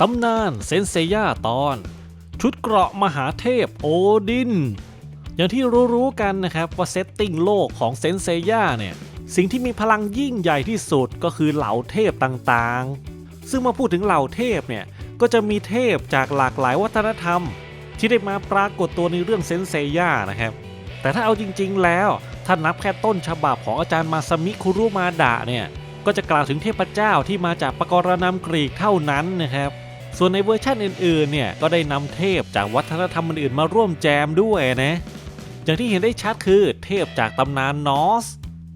ตำนานเซนเซย่าตอน ชุดเกราะมหาเทพโอดิน อย่างที่รู้ๆกันนะครับว่าเซตติ้งโลกของเซนเซย่าเนี่ย สิ่งที่มีพลังยิ่งใหญ่ที่สุดก็คือเหล่าเทพต่างๆ ซึ่งมาพูดถึงเหล่าเทพเนี่ย ก็จะมีเทพจากหลากหลายวัฒนธรรม ที่ได้มาปรากฏตัวในเรื่องเซนเซย่านะครับ แต่ถ้าเอาจริงๆแล้วถ้านับแค่ต้นฉบับของอาจารย์มาซามิคุรุมาดะเนี่ยก็จะกล่าวถึงเทพเจ้าที่มาจากปกรณำกรีกเท่านั้นนะครับ ส่วนในเวอร์ชันอื่นๆเนี่ยก็ได้นำเทพจากวัฒนธรรมอื่นๆมาร่วมแจมด้วยนะอย่างที่เห็นได้ชัดคือเทพจากตำนานนอส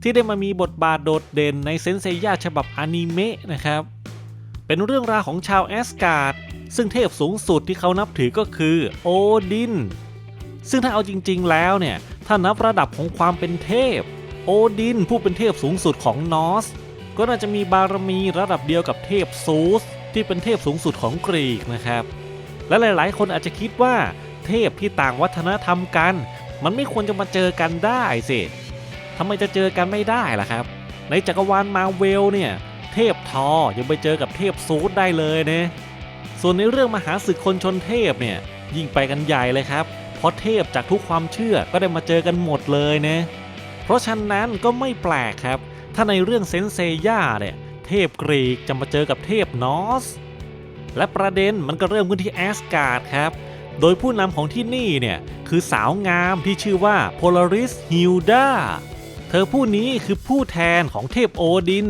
ที่ได้มามีบทบาทโดดเด่นในเซนเซย่าฉบับอนิเมะนะครับ เป็นเรื่องราวของชาวแอสการ์ดซึ่งเทพสูงสุดที่เขานับถือก็คือโอดิน ซึ่งถ้าเอาจริงๆแล้วเนี่ย ถ้านับระดับของความเป็นเทพ โอดินผู้เป็นเทพสูงสุดของนอส ก็น่าจะมีบารมีระดับเดียวกับเทพซูส ที่เป็นเทพสูงสุดของกรีกนะครับ และหลาย ๆ คนอาจจะคิดว่าเทพที่ต่างวัฒนธรรมกัน มันไม่ควรจะมาเจอกันได้สิทำไมจะเจอกันไม่ได้ล่ะครับ ในจักรวาลมาเวลเนี่ยเทพทอยังไปเจอกับเทพซูสได้เลยนะส่วนในเรื่องมหาศึกคนชนเทพเนี่ยยิ่งไปกันใหญ่เลยครับ เพราะเทพจากทุกความเชื่อก็ได้มาเจอกันหมดเลยนะเพราะฉะนั้นก็ไม่แปลกครับ ถ้าในเรื่องเซนเซย่าเนี่ย เทพกรีกจะมาเจอกับเทพนอส และประเด็นมันก็เริ่มขึ้นที่แอสการ์ดครับ โดยผู้นำของที่นี่เนี่ยคือสาวงามที่ชื่อว่าโพลาริสฮิลดาเธอผู้นี้คือผู้แทนของเทพโอดิน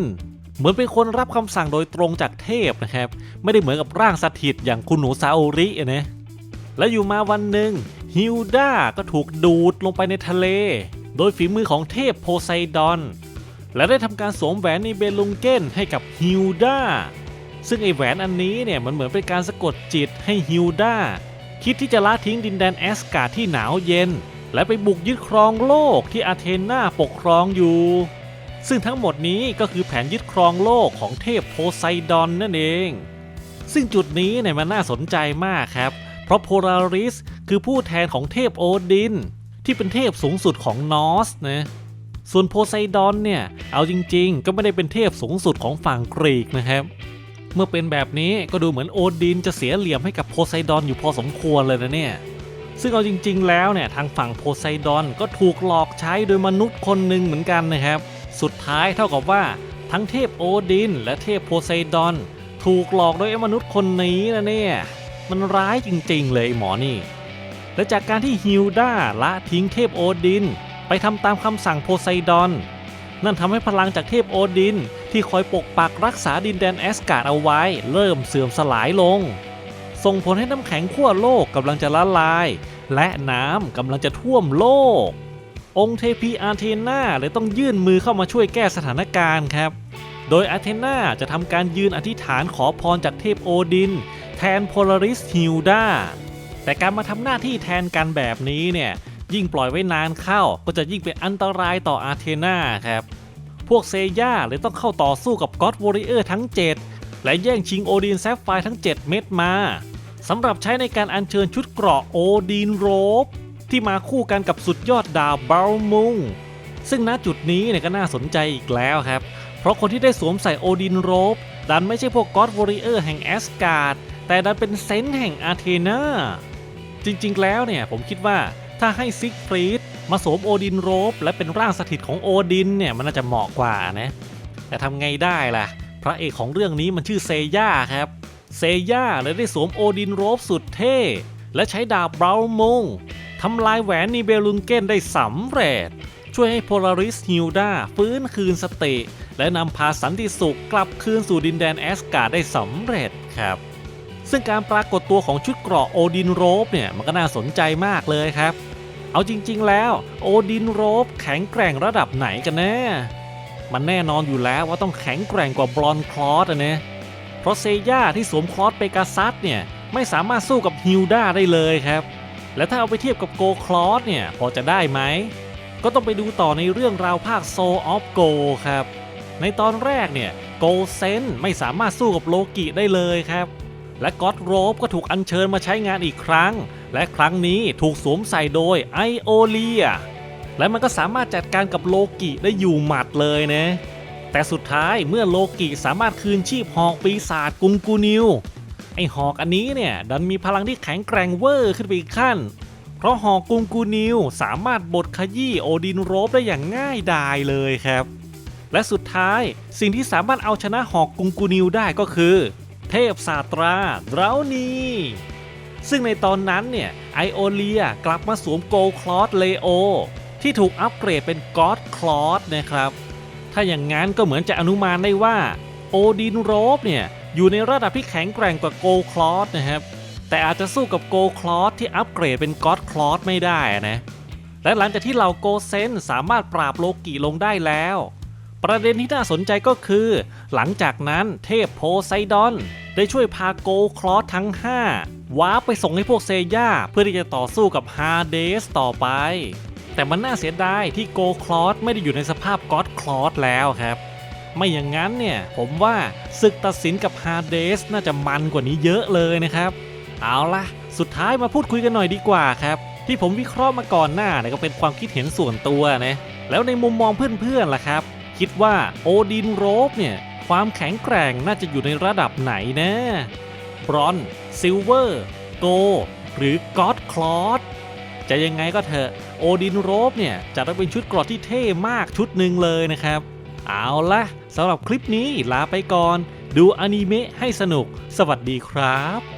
เหมือนเป็นคนรับคำสั่งโดยตรงจากเทพนะครับ ไม่ได้เหมือนกับร่างสถิตอย่างคุณหนูซาโอริอะนะและอยู่มาวันหนึ่งฮิลดาก็ถูกดูดลงไปในทะเล โดยฝีมือของเทพโพไซดอน และได้ทำการสวมแหวนในเบลุงเก้นให้กับฮิลดาซึ่งไอแหวนอันนี้เนี่ยมันเหมือนเป็นการสะกดจิตให้ฮิลดาคิดที่จะละทิ้งดินแดนแอสการ์ที่หนาวเย็น และไปบุกยึดครองโลกที่อาเทนาปกครองอยู่ ซึ่งทั้งหมดนี้ก็คือแผนยึดครองโลกของเทพโพไซดอนนั่นเอง ซึ่งจุดนี้เนี่ยมันน่าสนใจมากครับ เพราะโพลาริสคือผู้แทนของเทพโอดิน ที่เป็นเทพสูงสุดของนอสนะ ส่วนโพไซดอนเนี่ย เอาจริง ๆ ก็ไม่ได้เป็นเทพสูงสุดของฝั่งกรีกนะครับ เมื่อเป็นแบบนี้ก็ดูเหมือนโอดินจะเสียเหลี่ยมให้กับโพไซดอนอยู่พอสมควรเลยนะเนี่ย ซึ่งเอาจริง ๆ แล้วเนี่ยทางฝั่งโพไซดอนก็ถูกหลอกใช้โดยมนุษย์คนหนึ่งเหมือนกันนะครับ สุดท้ายเท่ากับว่าทั้งเทพโอดิน และเทพโพไซดอน ถูกหลอกโดยมนุษย์คนนี้นะเนี่ยมันร้ายจริงๆเลยหมอนี่ และจากการที่ฮิลดาละทิ้งเทพโอดิน ไปทำตามคำสั่งโพไซดอน นั่นทำให้พลังจากเทพโอดิน ที่คอยปกปักรักษาดินแดนแอสการ์ดเอาไว้ เริ่มเสื่อมสลายลง ส่งผลให้น้ำแข็งขั้วโลกกำลังจะละลาย และน้ำกำลังจะท่วมโลก องค์เทพีอาเทนาเลยต้องยื่นมือเข้ามาช่วยแก้สถานการณ์ครับ โดยอาเทนาจะทำการยืนอธิษฐานขอพรจากเทพโอดิน แทนโพลาริสฮิลดาแต่การมาทำหน้าที่แทนกันแบบนี้เนี่ย ยิ่งปล่อยไว้นานเข้า ก็จะยิ่งเป็นอันตรายต่ออาร์เทนาครับ พวกเซย่าเลยต้องเข้าต่อสู้กับก็อดวอริเออร์ทั้ง 7 และแย่งชิงโอดินแซฟไฟร์ทั้ง 7 เม็ดมาสำหรับใช้ในการอัญเชิญชุดเกราะโอดินโรบที่มาคู่กันกับสุดยอดดาวบาลมุงซึ่งณจุดนี้เนี่ยก็น่าสนใจอีกแล้วครับ เพราะคนที่ได้สวมใส่โอดินโรบดันไม่ใช่พวกก็อดวอริเออร์แห่งแอสการ์ดแต่ดันเป็นเซนต์แห่งอาเทนาจริงๆแล้วเนี่ยผมคิดว่า ถ้าให้ซิกฟรีดมาสวมโอดินโรบและเป็นร่างสถิตของโอดินเนี่ยมันน่าจะเหมาะกว่านะ แต่ทำไงได้ล่ะ พระเอกของเรื่องนี้มันชื่อเซย่าครับเซย่าเลยได้สวมโอดินโรบสุดเท่ และใช้ดาบเบลมงทำลายแหวนนีเบลุนเกนได้สำเร็จ ช่วยให้โพลาริสฮิลดาฟื้นคืนสติ และนำพาสันติสุขกลับคืนสู่ดินแดนแอสการ์ดได้สำเร็จครับ ซึ่งการปรากฏตัวของชุดเกราะโอดินโรบเนี่ยมันก็น่าสนใจมากเลยครับ เอาจริง ๆ แล้วโอดินโรบแข็งแกร่งระดับไหนกันแน่ มันแน่นอนอยู่แล้วว่าต้องแข็งแกร่งกว่าบรอนคลอสอะนะเพราะเซย่าที่สวมคลอสเปกาซัสเนี่ยไม่สามารถสู้กับฮิลด้าได้เลยครับ และถ้าเอาไปเทียบกับโกคลอสเนี่ยพอจะได้ไหม ก็ต้องไปดูต่อในเรื่องราวภาคโซออฟโกครับ ในตอนแรกเนี่ยโกเซนไม่สามารถสู้กับโลกิได้เลยครับ และก็อดโรบก็ถูกอัญเชิญมาใช้งานอีกครั้ง และครั้งนี้ถูกสวมใส่โดยไอโอเลีย และมันก็สามารถจัดการกับโลกิได้อยู่หมัดเลยนะ แต่สุดท้ายเมื่อโลกิสามารถคืนชีพหอกปีศาจกุงกูนิว ไอหอกอันนี้เนี่ยดันมีพลังที่แข็งแกร่งเวอร์ขึ้นไปอีกขั้น เพราะหอกกุงกูนิวสามารถบดขยี้โอดินโรบได้อย่างง่ายดายเลยครับ และสุดท้ายสิ่งที่สามารถเอาชนะหอกกุงกูนิวได้ก็คือ เทพศาสตราเรานีซึ่งในตอนนั้นเนี่ยไอโอเลียกลับมาสวมโกลคลอสเลโอที่ถูกอัปเกรดเป็นกอดคลอสนะครับ ถ้าอย่างนั้นก็เหมือนจะอนุมานได้ว่าโอดินโรบเนี่ยอยู่ในระดับที่แข็งแกร่งกว่าโกลคลอสนะครับ แต่อาจจะสู้กับโกลคลอสที่อัปเกรดเป็นกอดคลอสไม่ได้นะและหลังจากที่เหล่าโกเซนสามารถปราบโลกิลงได้แล้ว ประเด็นที่น่าสนใจก็คือ หลังจากนั้นเทพโพไซดอน ได้ช่วยพาโกคลอสทั้ง 5 ว้าไปส่งให้พวกเซย่าเพื่อที่จะต่อสู้กับฮาเดสต่อไป แต่มันน่าเสียดายที่โกคลอสไม่ได้อยู่ในสภาพก็อดคลอสแล้วครับ ไม่อย่างนั้นเนี่ย ผมว่าศึกตัดสินกับฮาเดสน่าจะมันกว่านี้เยอะเลยนะครับ เอาล่ะ สุดท้ายมาพูดคุยกันหน่อยดีกว่าครับที่ผมวิเคราะห์มาก่อนหน้าเนี่ยก็เป็นความคิดเห็นส่วนตัวนะแล้วในมุมมองเพื่อนๆล่ะครับ คิดว่าโอดินโรบเนี่ยความแข็งแกร่งน่าจะอยู่ในระดับไหนนะบรอนซิลเวอร์โกหรือก็อดคลอสจะยังไงก็เถอะโอดินโรบเนี่ยจะได้เป็นชุดเกรอที่เท่มากชุดหนึ่งเลยนะครับ เอาละสำหรับคลิปนี้ลาไปก่อน ดูอนิเมะให้สนุก สวัสดีครับ